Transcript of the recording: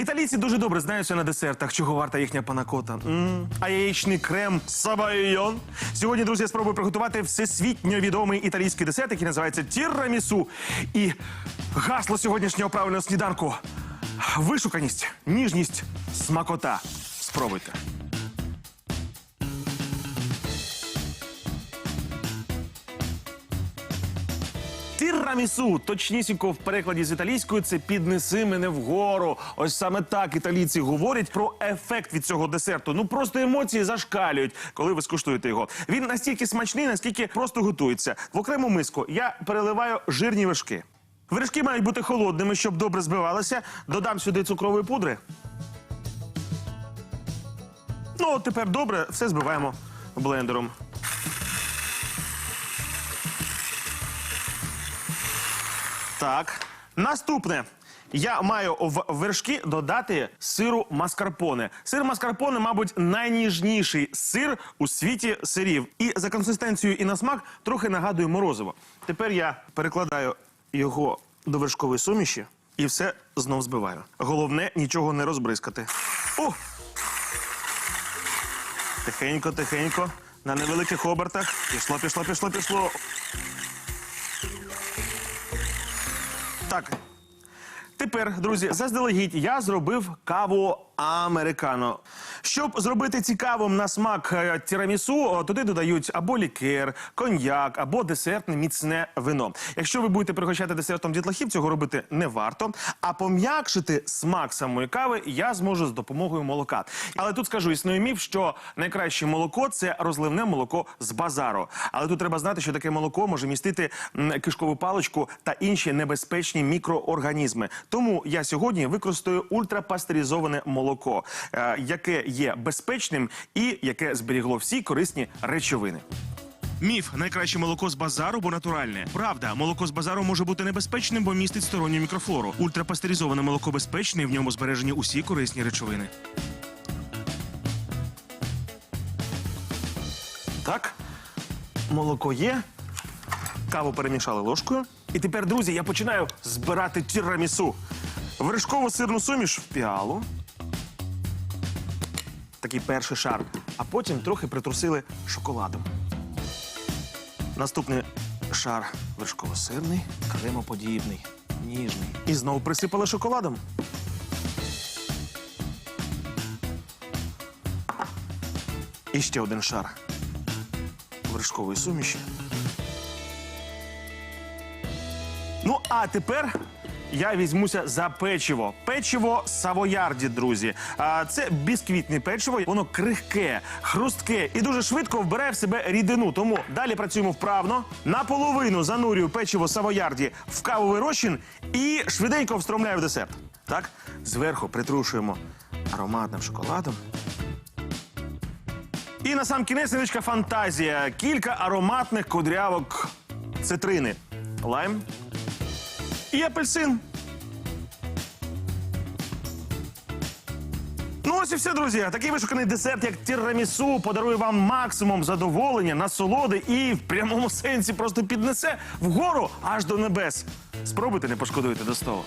Італійці дуже добре знаються на десертах, чого варта їхня панакота. м А яєчний крем сабайон. Сьогодні, друзі, я спробую приготувати всесвітньо відомий італійський десерт, який називається тіррамісу. І гасло сьогоднішнього правильного сніданку вишуканість, ніжність, смакота. Спробуйте. Тіррамісу, точнісінько в перекладі з італійської, це піднеси мене вгору. Ось саме так італійці говорять про ефект від цього десерту. Ну просто емоції зашкалюють, коли ви скуштуєте його. Він настільки смачний, наскільки просто готується. В окрему миску я переливаю жирні вершки. Вершки мають бути холодними, щоб добре збивалися. Додам сюди цукрової пудри. Ну, от тепер добре, все збиваємо блендером. Так. Наступне. Я маю в вершки додати сиру маскарпоне. Сир маскарпоне, мабуть, найніжніший сир у світі сирів. І за консистенцією і на смак трохи нагадує морозиво. Тепер я перекладаю його до вершкової суміші і все знов збиваю. Головне нічого не розбризкати. О! Тихенько, тихенько. На невеликих обертах. Пішло, пішло, пішло, пішло. Так. Тепер, друзі, заздалегідь я зробив каву американо. Щоб зробити цікавим на смак е, тірамісу, туди додають або лікер, коньяк, або десертне міцне вино. Якщо ви будете пригощати десертом дітлахів, цього робити не варто. А пом'якшити смак самої кави я зможу з допомогою молока. Але тут скажу, існує міф, що найкраще молоко це розливне молоко з базару. Але тут треба знати, що таке молоко може містити кишкову паличку та інші небезпечні мікроорганізми. Тому я сьогодні використаю ультрапастеризоване молоко, е, яке є безпечним і яке зберігло всі корисні речовини. Міф найкраще молоко з базару, бо натуральне. Правда, молоко з базару може бути небезпечним, бо містить сторонню мікрофлору. Ультрапастеризоване молоко безпечне, і в ньому збережені усі корисні речовини. Так, молоко є. Каву перемішали ложкою. І тепер, друзі, я починаю збирати тірамісу. Вершкову сирну суміш в піалу. Такий перший шар. А потім трохи притрусили шоколадом. Наступний шар вершково-сирний, кремоподібний, ніжний. І знову присипали шоколадом. І ще один шар вершкової суміші. Ну, а тепер я візьмуся за печиво. Печиво савоярді, друзі. А це бісквітне печиво. Воно крихке, хрустке і дуже швидко вбирає в себе рідину. Тому далі працюємо вправно. Наполовину занурюю печиво савоярді в кавовий розчин і швиденько встромляю в десерт. Так, зверху притрушуємо ароматним шоколадом. І на сам кінець невеличка фантазія. Кілька ароматних кудрявок цитрини. Лайм і апельсин. Ну ось і все, друзі. Такий вишуканий десерт, як тірамісу, подарує вам максимум задоволення, насолоди і в прямому сенсі просто піднесе вгору аж до небес. Спробуйте, не пошкодуйте до столу.